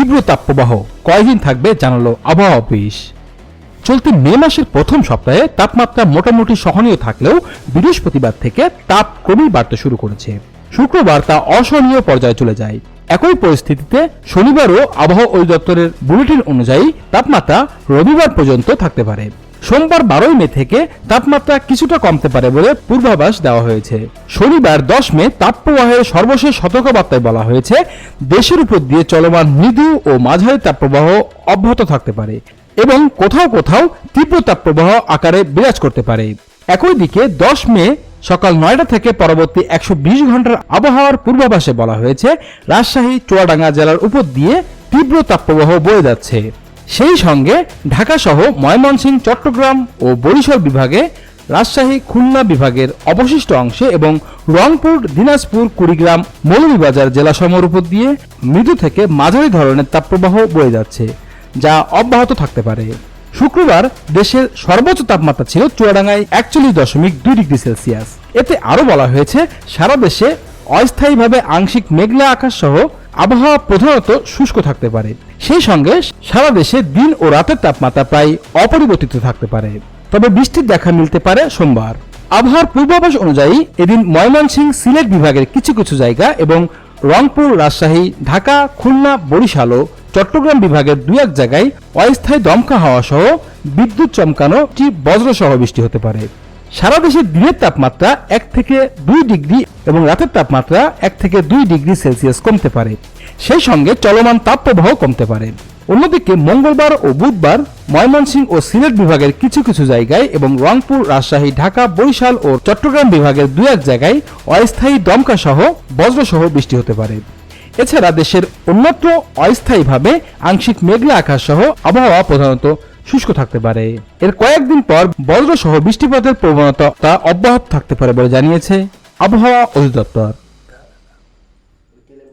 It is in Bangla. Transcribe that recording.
তীব্র তাপপ্রবাহ কয়দিন থাকবে জানালো আবহাওয়া অফিস। চলতি মে মাসের প্রথম সপ্তাহে তাপমাত্রা মোটামুটি সহনীয় থাকলেও বৃহস্পতিবার থেকে তাপ ক্রমেই বাড়তে শুরু করেছে। শুক্রবার তা অসহনীয় পর্যায়ে চলে যায়। একই পরিস্থিতিতে শনিবারও আবহাওয়া অধিদপ্তরের বুলেটিন অনুযায়ী তাপমাত্রা রবিবার পর্যন্ত থাকতে পারে। সোমবার বারোই মে থেকে তাপমাত্রা কিছুটা কমতে পারে বলে পূর্বাভাস দেওয়া হয়েছে। শনিবার দশ মে তাপপ্রবাহের সর্বশেষ সতর্কবার্তায় বলা হয়েছে, দেশের উপর দিয়ে চলমান মৃদু ও মাঝারি তাপপ্রবাহ অব্যাহত থাকতে পারে এবং কোথাও কোথাও তীব্র তাপপ্রবাহ আকারে বিরাজ করতে পারে। একই দিকে দশ মে সকাল নয়টা থেকে পরবর্তী একশো বিশ ঘণ্টার আবহাওয়ার পূর্বাভাসে বলা হয়েছে, রাজশাহী, চুয়াডাঙ্গা জেলার উপর দিয়ে তীব্র তাপপ্রবাহ বয়ে যাচ্ছে। সেই সঙ্গে ঢাকা সহ ময়মনসিংহ, চট্টগ্রাম ও বরিশাল বিভাগে রাজশাহী, খুলনা বিভাগের অবশিষ্ট অংশে এবং রংপুর, দিনাজপুর, কুড়িগ্রাম, মৌলভীবাজার জেলাসমূহের উপর দিয়ে মৃদু থেকে মাঝারি ধরনের তাপপ্রবাহ বয়ে যাচ্ছে, যা অব্যাহত থাকতে পারে। শুক্রবার দেশের সর্বোচ্চ তাপমাত্রা ছিল চুয়াডাঙ্গায় একচল্লিশ দশমিক দুই ডিগ্রি সেলসিয়াস। এতে আরও বলা হয়েছে, সারা দেশে অস্থায়ীভাবে আংশিক মেঘলা আকাশ সহ আবহাওয়া প্রধানত শুষ্ক থাকতে পারে। সেই সঙ্গে সারা দেশে দিন ও রাতের তাপমাত্রা প্রায় অপরিবর্তিত থাকতে পারে। তবে বৃষ্টির দেখা মিলতে পারে সোমবার। আবহাওয়ার পূর্বাভাস অনুযায়ী এদিন ময়মনসিংহ সিলেট বিভাগের কিছু কিছু জায়গা এবং রংপুর, রাজশাহী, ঢাকা, খুলনা, বরিশাল ও চট্টগ্রাম বিভাগের দুই এক জায়গায় অস্থায়ী দমকা হাওয়া সহ বিদ্যুৎ চমকানো বজ্রসহ বৃষ্টি হতে পারে। সারা দেশে দিনের তাপমাত্রা এক থেকে দুই ডিগ্রি এবং রাতের তাপমাত্রা এক থেকে দুই ডিগ্রি সেলসিয়াস কমতে পারে। সেই সঙ্গে চলমান তাপপ্রবাহ কমতে পারে। অন্যদিকে মঙ্গলবার ও বুধবার ময়মনসিংহ ও সিলেট বিভাগের কিছু কিছু জায়গায় এবং রংপুর, রাজশাহী, ঢাকা, বরিশাল ও চট্টগ্রাম বিভাগের দুই এক জায়গায় অস্থায়ী দমকা সহ বজ্রসহ বৃষ্টি হতে পারে। এছাড়া দেশের অন্যত্র অস্থায়ীভাবে আংশিক মেঘলা আকাশ সহ আবহাওয়া প্রধানত শুষ্ক থাকতে পারে। এর কয়েকদিন পর বজ্র সহ বৃষ্টিপাতের প্রবণতা অব্যাহত থাকতে পারে বলে জানিয়েছে আবহাওয়া অধিদপ্তর।